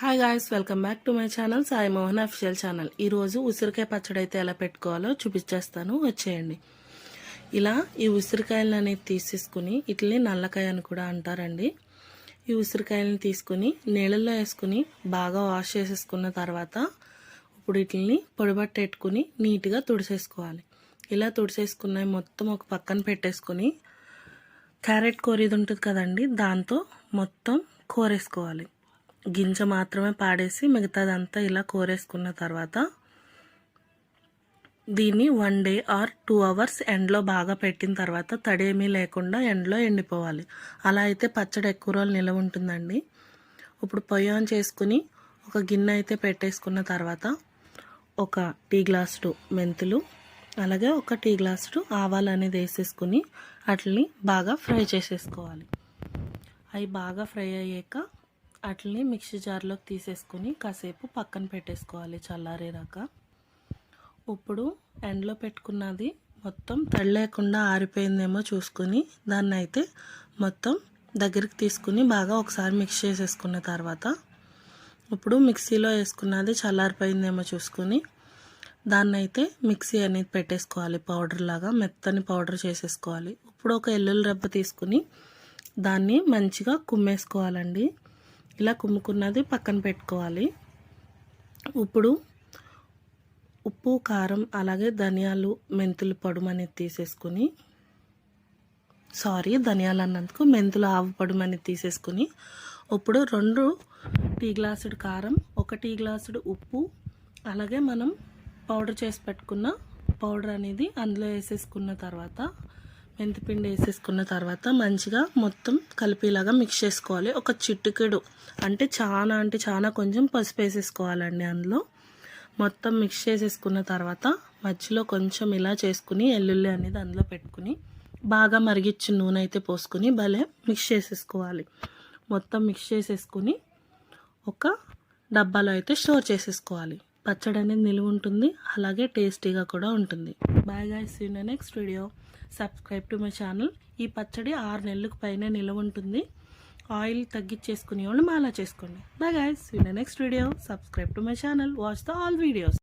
Hi guys welcome back to my channel Sai Mohan official channel ఈరోజు ఉసిరికాయ పచ్చడి అయితే ఎలా పెట్టుకోవాలో చూపించేస్తాను వచ్చేయండి. ఇలా ఈ ఉసిరికాయలను అనేది తీసేసుకుని ఇట్లే నల్లకాయ అని కూడా అంటారండి. ఈ ఉసిరికాయలను తీసుకుని నీళ్ళల్లో వేసుకుని బాగా వాష్ చేసేసుకున్న తర్వాత ఇప్పుడు వీటిని పొడిబట్టెట్టుకుని నీట్గా తుడిసేసుకోవాలి. ఇలా తుడిసేసుకున్నవి మొత్తం ఒక పక్కన పెట్టేసుకుని క్యారెట్ కోరేది ఉంటుంది కదండి దాంతో మొత్తం కోరేసుకోవాలి. గింజ మాత్రమే పాడేసి మిగతాదంతా ఇలా కోరేసుకున్న తర్వాత దీన్ని one day or two hours ఎండలో బాగా పెట్టిన తర్వాత తడేమీ లేకుండా ఎండలో ఎండిపోవాలి. అలా అయితే పచ్చడి ఎక్కువ రోజులు నిలవ ఉంటుందండి. ఇప్పుడు పొయ్యి ఆన్ చేసుకుని ఒక గిన్నె అయితే పెట్టేసుకున్న తర్వాత ఒక టీ గ్లాసుడు మెంతులు అలాగే ఒక టీ గ్లాసుడు ఆవాలు అనేది వేసేసుకుని అట్లని బాగా ఫ్రై చేసేసుకోవాలి. అవి బాగా ఫ్రై అయ్యాక అట్లని మిక్సీ జార్లోకి తీసేసుకొని కాసేపు పక్కన పెట్టేసుకోవాలి చల్లారేరాక ఇప్పుడు ఎండలో పెట్టుకున్నది మొత్తం తడి లేకుండా ఆరిపోయిందేమో చూసుకుని దాన్ని అయితే మొత్తం దగ్గరికి తీసుకుని బాగా ఒకసారి మిక్స్ చేసేసుకున్న తర్వాత ఇప్పుడు మిక్సీలో వేసుకున్నది చల్లారిపోయిందేమో చూసుకుని దాన్ని అయితే మిక్సీ అనేది పెట్టేసుకోవాలి. పౌడర్ లాగా మెత్తని పౌడర్ చేసేసుకోవాలి. ఇప్పుడు ఒక ఎల్లుల్లి రెబ్బ తీసుకుని దాన్ని మంచిగా కుమ్మేసుకోవాలండి. ఇలా కుమ్ముకున్నది పక్కన పెట్టుకోవాలి. ఇప్పుడు ఉప్పు కారం అలాగే ధనియాలు మెంతులు పొడుము అనేది తీసేసుకుని సారీ ధనియాలు అన్నందుకు మెంతులు ఆవు పొడుము అనేది తీసేసుకుని ఇప్పుడు రెండు టీ గ్లాసుడు కారం ఒక టీ గ్లాసుడు ఉప్పు అలాగే మనం పౌడర్ చేసి పెట్టుకున్న పౌడర్ అనేది అందులో వేసేసుకున్న తర్వాత మెంతిపిండి వేసేసుకున్న తర్వాత మంచిగా మొత్తం కలిపేలాగా మిక్స్ చేసుకోవాలి. ఒక చిట్టుకెడు అంటే చాలా అంటే చాలా కొంచెం పసుపు వేసేసుకోవాలండి అందులో. మొత్తం మిక్స్ చేసేసుకున్న తర్వాత మధ్యలో కొంచెం ఇలా చేసుకుని ఎల్లుల్లి అనేది అందులో పెట్టుకుని బాగా మరిగిచ్చి నూనె అయితే పోసుకుని భలే మిక్స్ చేసేసుకోవాలి. మొత్తం మిక్స్ చేసేసుకుని ఒక డబ్బాలో అయితే స్టోర్ చేసేసుకోవాలి. పచ్చడి అనేది నిలువ ఉంటుంది. అలాగే టేస్టీగా కూడా ఉంటుంది. Bye guys in next video subscribe to my channel ఈ పచ్చడి ఆరు నెలలకు పైన నిలువ ఉంటుంది. ఆయిల్ తగ్గించేసుకునే వాళ్ళు మాలా చేసుకోండి. Bye guys in next video subscribe to my channel watch the all videos